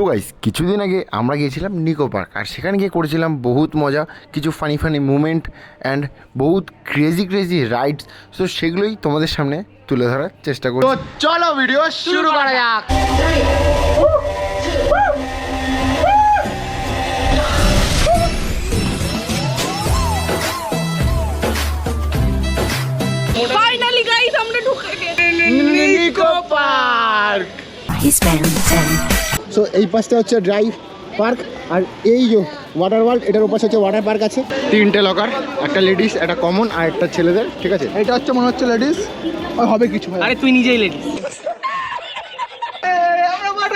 তো গাইস কিছুদিন আগে আমরা গিয়েছিলাম নিকো পার্ক আর সেখানে গিয়ে করেছিলাম বহুত মজা কিছু ফানি ফানি মুমেন্ট অ্যান্ড বহুত ক্রেজি ক্রেজি রাইডস তো সেগুলোই তোমাদের সামনে তুলে ধরার চেষ্টা করি তো চলো ভিডিও শুরু করা যাক। ফাইনালি গাইস আমরা ঢুকে গেছি। Nicco park He spent ten. So এই পাশটা হচ্ছে ড্রাইভ পার্ক আর এই যে ওয়াটার ওয়ার্ল্ড এটার ওপাশে হচ্ছে ওয়াটার পার্ক আছে। তিনটে লকার একটা লেডিস একটা কমন আর একটা ছেলেদের ঠিক আছে? এটা হচ্ছে মনে হচ্ছে লেডিস আর হবে কিছু আরে তুই নিজেই লেডিস আমরা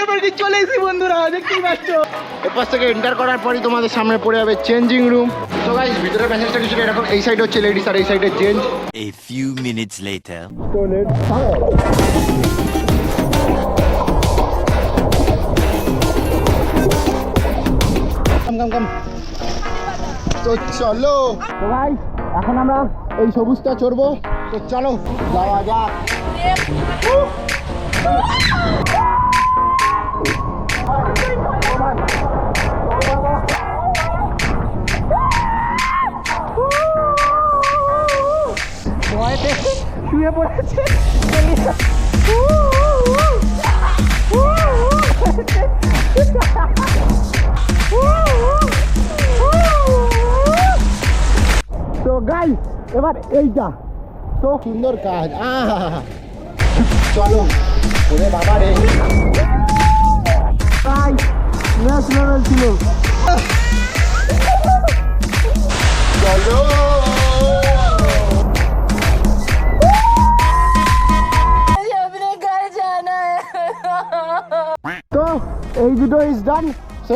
চলে এসেছি বন্ধুরা দেখতেই পাচ্ছ। এর পাশ থেকে এন্টার করার পরই তোমাদের সামনে পড়ে যাবে চেঞ্জিং রুম তো গাইস ভিতরে প্যাসেজটা কিছুটা এরকম এই সাইড হচ্ছে লেডিস আর এই সাইডে gents A few minutes later. Come তো চলো। তো ভাই, এখন আমরা এই সবুজটা চড়বো। তো চলো, যাওয়া যাক। শুয়ে পড়েছে। এইটা। তো সুন্দর কাজ। চলো ওরে বাবা রে। ছিল। চলো তো এই দুটো ইজ ডান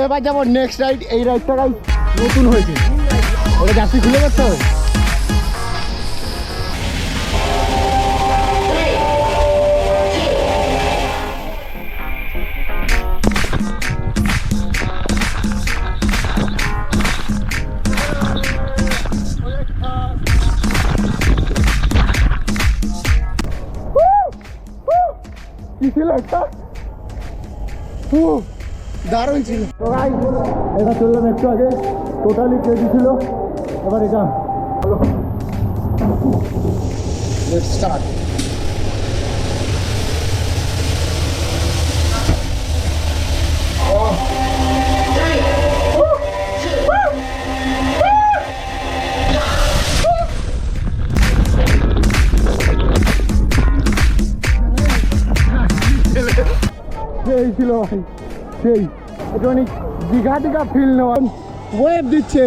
এবার যাব নেক্সট রাইড এই রাইডটা নতুন হয়েছে। ওটা যাচ্ছি খুলে গেছে ছিল একটা। দারুণ ছিল। এটা চললাম একটু আগে। টোটালি কেজি ছিল। এবার এটা। স্টার্ট ছিল ভাই সেই একটুখানি দীঘা দীঘা ফিল নেওয়া। ওয়েব দিচ্ছে।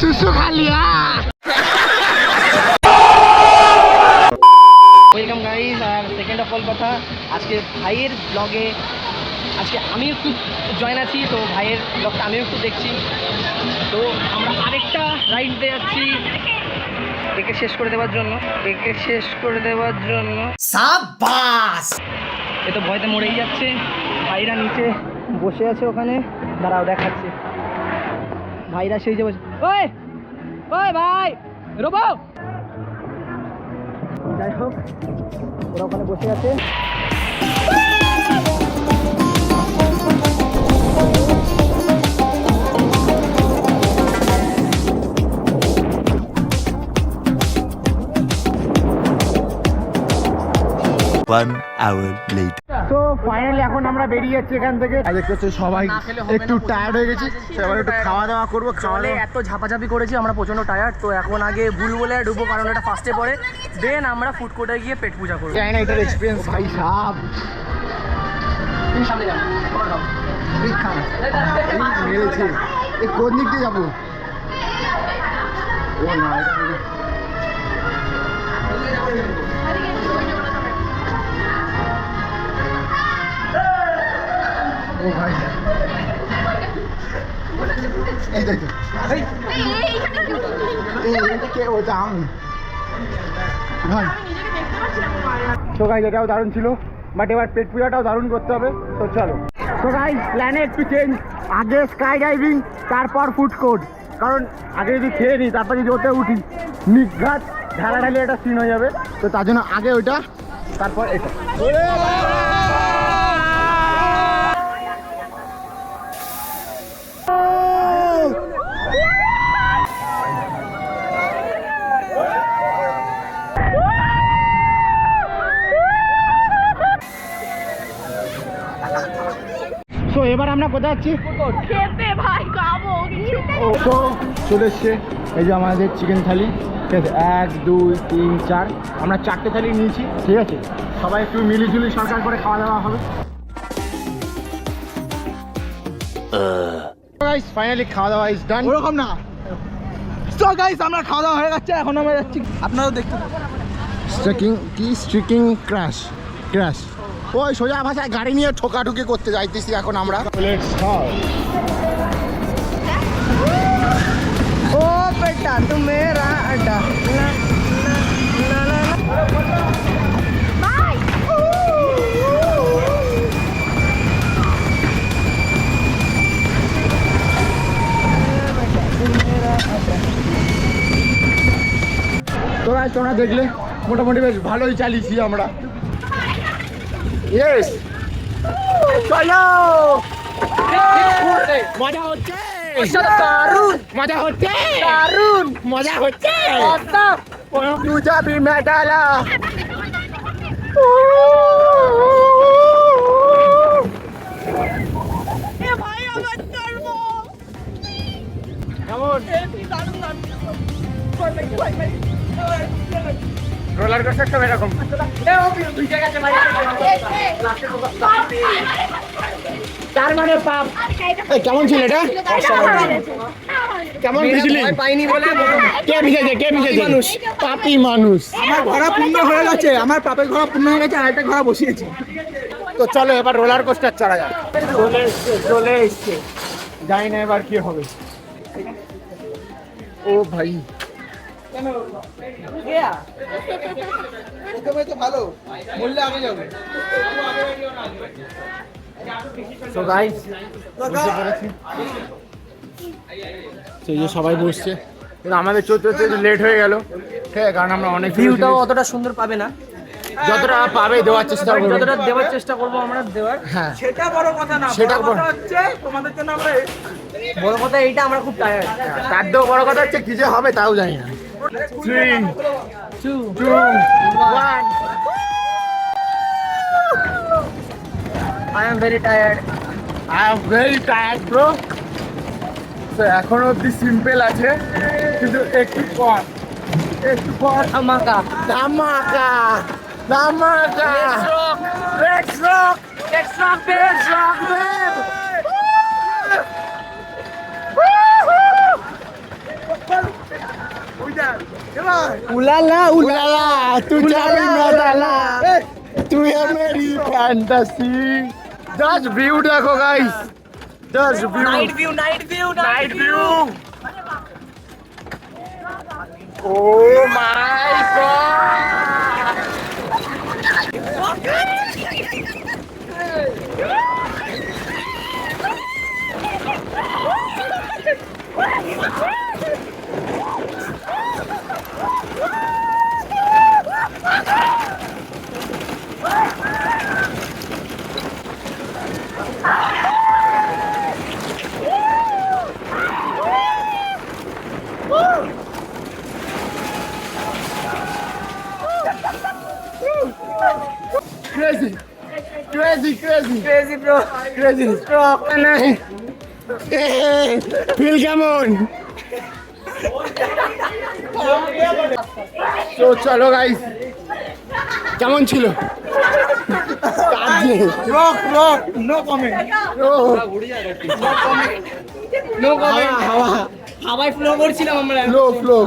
সুসু ওয়েলকাম গাইজ আর সেকেন্ড অফ কথা, আজকে ভাইয়ের ব্লগে আজকে আমি একটু জয়েন আছি, তো ভাইয়ের ব্লগটা আমিও একটু দেখছি। তো আমরা আরেকটা রাইড দিয়ে যাচ্ছি। একে শেষ করে দেওয়ার জন্য একে শেষ করে দেওয়ার জন্য। সাবাস এ তো ভয়তে মরেই যাচ্ছে। ভাইরা নিচে বসে আছে ওখানে। দাঁড়াও দেখাচ্ছে। ভাইরা সেই যে বসে ওই! ওই ভাই! রোবো! যাই হোক ওরা ওখানে বসে আছে। One hour later. তো ফাইনালি এখন আমরা বেরিয়ে যাচ্ছি এখান থেকে। আর দেখতে হচ্ছে? সবাই একটু টায়ার্ড হয়ে গেছি। এবার একটু খাওয়া দাওয়া করব খাওয়া দাওয়া এত ঝাপাঝাপি করেছি আমরা প্রচণ্ড টায়ার্ড তো এখন আগে ভুল বলে কারণ এটা ফার্স্টে পড়ে। দেন আমরা ফুড কোর্টে গিয়ে পেট পূজা করব। জানি না এটার এক্সপিরিয়েন্স ভাই সাপ সামনে কোন দিক দিয়ে যাব? ও না ও ভাই। এই দেখো এই এই এটা কে ওটা আমি। ভাই। তো গাইজ এটাও দারুণ ছিল। বাট এবার পেট পূজাটাও দারুণ করতে হবে। তো চলো। তো গাইজ প্ল্যানে একটু চেঞ্জ আগে স্কাই ডাইভিং তারপর ফুড কোর্ট কারণ আগে যদি খেয়ে নিই তারপর যদি ওতে উঠি নিঘাত ঢালাঢালি একটা সিন হয়ে যাবে। তো তার জন্য আগে ওইটা তারপর এটা। এবার আমরা কোথায় যাচ্ছি? খেতে ভাই খাব ও তো চলে এসছে। এই যে আমাদের চিকেন থালি। ঠিক আছে এক দুই তিন চার। আমরা চারটে থালি নিয়েছি ঠিক আছে? সবাই একটু মিলিজুলি সরকার করে খাওয়া দাওয়া হবে। ফাইনালি খাওয়া দাওয়া ইজ ডান ওরকম না। গাইস আমরা খাওয়া দাওয়া হয়ে গেছে এখন আমরা যাচ্ছি। আপনারাও দেখতে স্ট্রিকিং কি? স্ট্রিকিং ক্র্যাশ ক্র্যাশ ওই সোজা ভাষায় গাড়ি নিয়ে ঠোকাঠুকি করতে যাইতেছি এখন আমরা। ও বেটা তুমি আড্ডা তোরা তোমরা দেখলে মোটামুটি বেশ ভালোই চালিয়েছি আমরা। ইয়েস চলো মজা হচ্ছে? দারুণ মজা হচ্ছে? দারুণ মজা হচ্ছে? অসাম তুঝা ভি মে ডালা এ ভাই আমার করব কেমন তার মানে পাপ। কেমন ছিল এটা? কেমন ভিজলি পাইনি বলে কে ভিজেছে কে ভিজেছে মানুষ। পাপি মানুষ। আমার ঘোড়া পূর্ণ হয়ে গেছে আমার পাপের ঘোড়া পূর্ণ হয়ে গেছে আরেকটা ঘোড়া বসিয়েছি। তো চলো এবার রোলার কোস্টার চড়া যাক। চলে এসছে চলে এসছে। জানি না এবার কি হবে। ও ভাই। তো গাইস বুঝতে পেরেছি সেই যে সবাই বসছে। কিন্তু আমাদের চলতে চলতে একটু লেট হয়ে গেল। ঠিক আছে কারণ আমরা অনেক ভিউটাও অতটা সুন্দর পাবে না। যতটা পাবে দেওয়ার চেষ্টা করব। যতটা দেওয়ার চেষ্টা করব আমরা দেওয়ার। হ্যাঁ। সেটা বড় কথা না সেটা বড় কথা হচ্ছে তোমাদের জন্য আমরা বড় কথা এইটা আমরা খুব টায়ার্ড তার থেকেও বড় কথা হচ্ছে কি যে হবে তাও জানি না। Three two two one I am very tired I am very tired bro তো এখনও অব্দি সিম্পল আছে কিন্তু একটু পর একটু পর। ধামাকা। ধামাকা ধামাকা। Let's rock let's rock let's rock babe উলালা Ulala, ulala, tu jari matala. Tu yang meri fantasi. Das view Night view, night view, night view. Oh my god. Crazy! Crazy, crazy! Crazy bro Crazy! Stop! नहीं feel কেমন তো চলো guys কেমন ছিল? কাজে rock rock no comment ও। No হাওয়া হাওয়া। হাওয়ায় ফ্লো করছিলাম আমরা। ফ্লো ফ্লো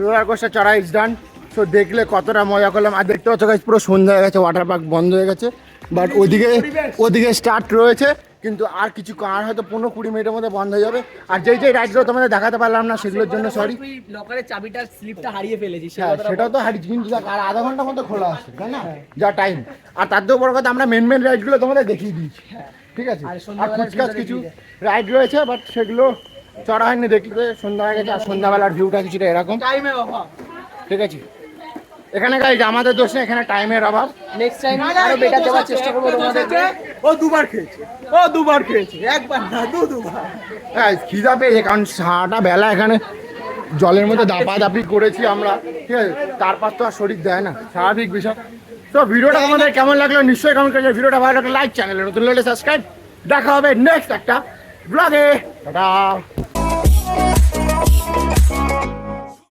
রোলার কোস্টার চড়া ইজ ডান তো দেখলে কতটা মজা করলাম। আর দেখতে পাচ্ছ পুরো সন্ধ্যা হয়ে গেছে ওয়াটার পার্ক বন্ধ হয়ে গেছে। বাট ওদিকে ওদিকে স্টার্ট রয়েছে কিন্তু আর কিছু আর হয়তো পনেরো কুড়ি মিনিটের মধ্যে বন্ধ হয়ে যাবে। আর যেই যেই রাইডগুলো তোমাদের দেখাতে পারলাম না সেগুলোর জন্য সরি লকারের চাবিটা স্লিপটা হারিয়ে ফেলেছি হ্যাঁ সেটাও তো হারিয়েছি কিন্তু আর আধা ঘণ্টার মধ্যে খোলা আসছে তাই না? যা টাইম আর তার থেকেও বড় কথা আমরা মেন মেন রাইডগুলো তোমাদের দেখিয়ে দিয়েছি ঠিক আছে? আর কুচকাচ কিছু রাইড রয়েছে বাট সেগুলো চড়া হয়নি দেখতে সন্ধ্যা হয়ে গেছে আর সন্ধ্যাবেলার ভিউটা কিছুটা এরকম। টাইমে বাবা ঠিক আছে? এখানে গাইজ আমাদের দোষ নেই, এখানে টাইমের অভাব। নেক্সট টাইম আরও বেটার দেওয়ার চেষ্টা করব তোমাদেরকে ও দুবার খেয়েছে ও দুবার খেয়েছে একবার না দু দুবার। হ্যাঁ খিদা পেয়েছে কারণ সারাটা বেলা এখানে জলের মধ্যে দাপাদাপি করেছি আমরা। ঠিক আছে তারপর তো আর শরীর দেয় না স্বাভাবিক বিষয়। তো ভিডিওটা আমাদের কেমন লাগল নিশ্চয়ই কমেন্ট করে ভিডিওটা ভালো লাগলে লাইক চ্যানেলে নতুন লাগলে সাবস্ক্রাইব দেখা হবে নেক্সট একটা ব্লগে টাটা